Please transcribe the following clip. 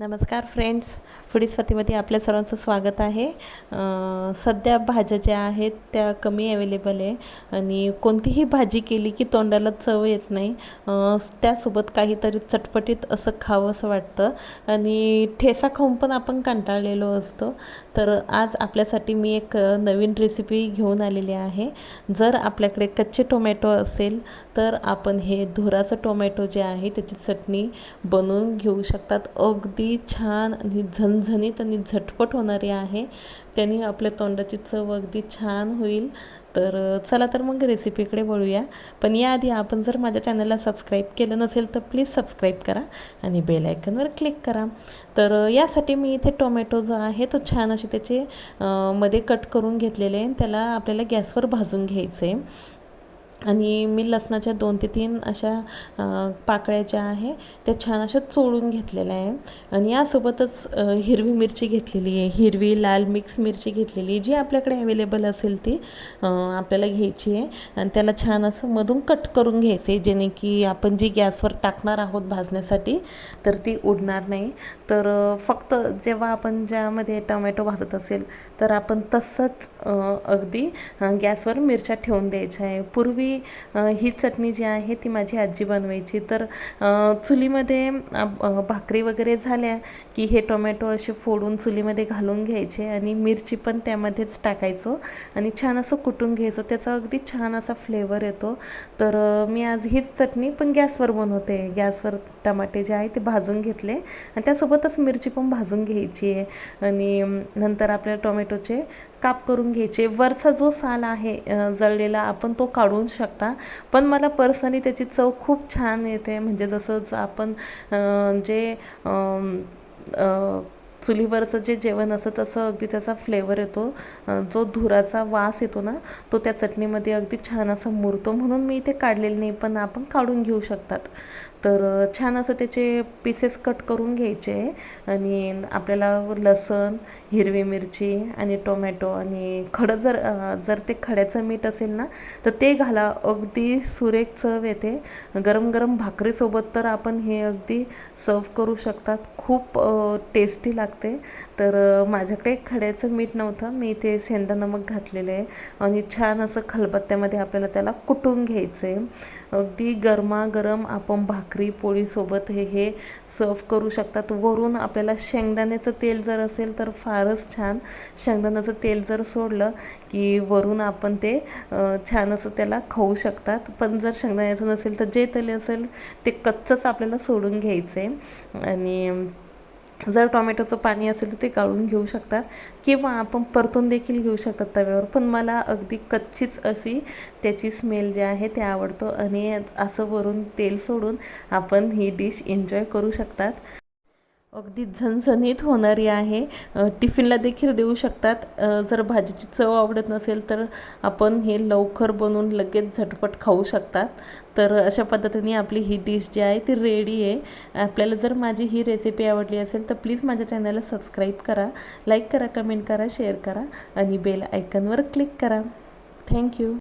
नमस्कार friends foodie स्वातीमध्ये आपल्या सर्वांचं स्वागत आहे. सध्या भाज्या ज्या आहेत त्या कमी अवेलेबल आहे. आणि कोणतीही भाजी केली की तोंडाला चव येत नाही त्यासोबत काहीतरी चटपटीत असं खावं असं वाटतं. आणि ठेसा खाऊन पण आपण कंटाळलेलो असतो. तर आज आपल्यासाठी मी एक नवीन रेसिपी घेऊन आलेली आहे. जर आपल्याकडे कच्चे टोमॅटो असेल तर आपण हे धुराचं टोमॅटो जे आहे त्याची चटणी बनवून घेऊ शकतात. अगदी छान आणि झणझणीत आणि झटपट होणारी आहे. त्याने आपल्या तोंडाची चव अगदी छान होईल. तर चला तर मग रेसिपीकडे वळूया. पण याआधी आपण जर माझ्या चॅनलला सबस्क्राईब केलं नसेल तर प्लीज सबस्क्राईब करा आणि बेल आयकनवर क्लिक करा. तर यासाठी मी इथे टोमॅटो जो आहे तो छान असे त्याचे मध्ये कट करून घेतलेले आहे त्याला आपल्याला गॅसवर भाजून घ्यायचं आहे. आणि मी लसणाच्या दोन ते तीन अशा पाकळ्या ज्या आहे त्या छान अशा चोळून घेतलेल्या आहे. आणि यासोबतच हिरवी मिरची घेतलेली आहे. हिरवी लाल मिक्स मिरची घेतलेली आहे जी आपल्याकडे अवेलेबल असेल ती आपल्याला घ्यायची आहे. आणि त्याला छान असं मधून कट करून घ्यायचं आहे जेणे की आपण जी गॅसवर टाकणार आहोत भाजण्यासाठी तर ती उडणार नाही. तर फक्त जेव्हा आपण ज्यामध्ये टोमॅटो भाजत असेल तर आपण तसंच अगदी गॅसवर मिरच्या ठेवून द्यायच्या आहे. पूर्वी पूर्वी ही चटणी जी आहे ती माझी आजी बनवायची. तर चुलीमध्ये भाकरी वगैरे झाल्या की हे टोमॅटो असे फोडून चुलीमध्ये घालून घ्यायचे आणि मिरची पण त्यामध्येच टाकायचो आणि छान असं कुटून घ्यायचो. त्याचा अगदी छान असा फ्लेवर येतो. तर मी आज हीच चटणी पण गॅसवर बनवते. गॅसवर टमाटे जे आहे ते भाजून घेतले आणि त्यासोबतच मिरची पण भाजून घ्यायची आहे. आणि नंतर आपल्या टोमॅटोचे काप करून घ्यायचे. वरचा जो साल आहे जळलेला आपण तो काढून शकता. पण मला पर्सनली त्याची चव खूप छान येते. म्हणजे जसंच आपण जे चुलीवरचं जे जेवण असं तसं अगदी त्याचा फ्लेवर येतो. जो धुराचा वास येतो ना तो त्या चटणीमध्ये अगदी छान असा मुरतो. म्हणून मी इथे काढलेलं नाही पण आपण काढून घेऊ शकतात. तर छान असं त्याचे पीसेस कट करून घ्यायचे. आणि आपल्याला लसण हिरवी मिरची आणि टोमॅटो आणि खडं जर जर ते खड्याचं मीठ असेल ना तर ते घाला. अगदी सुरेख चव येते. गरम गरम भाकरीसोबत तर आपण हे अगदी सर्व करू शकतात. खूप टेस्टी लागते. तर माझ्याकडे खड्याचं मीठ नव्हतं. मी ते सेंदा नमक घातलेलं आहे आणि छान असं खलबत्त्यामध्ये आपल्याला त्याला कुटून घ्यायचं. आहे अगदी गरमागरम आपण भाक भाकरी पोळीसोबत हे हे सर्व करू शकतात. वरून आपल्याला शेंगदाण्याचं तेल जर असेल तर फारच छान. शेंगदाण्याचं तेल जर सोडलं की वरून आपण ते छान असं त्याला खाऊ शकतात. पण जर शेंगदाण्याचं नसेल तर जे तेल असेल ते कच्चंच आपल्याला सोडून घ्यायचं. आहे आणि जर टोमॅटोचं पाणी असेल तर ते काढून घेऊ शकतात किंवा आपण परतून देखील घेऊ शकतात तव्यावर. पण मला अगदी कच्चीच अशी त्याची स्मेल जी आहे ते आवडतो आणि असं वरून तेल सोडून आपण ही डिश एन्जॉय करू शकतात. अगदी झणझणीत होणारी आहे. टिफिनला देखील देऊ शकतात. जर भाजीची चव आवडत नसेल तर आपण हे लवकर बनवून लगेच झटपट खाऊ शकतात. तर अशा पद्धतीने आपली ही डिश जी आहे ती रेडी आहे. आपल्याला जर माझी ही रेसिपी आवडली असेल तर प्लीज माझ्या चॅनलला सबस्क्राईब करा लाईक करा कमेंट करा शेअर करा आणि बेल आयकनवर क्लिक करा. Thank you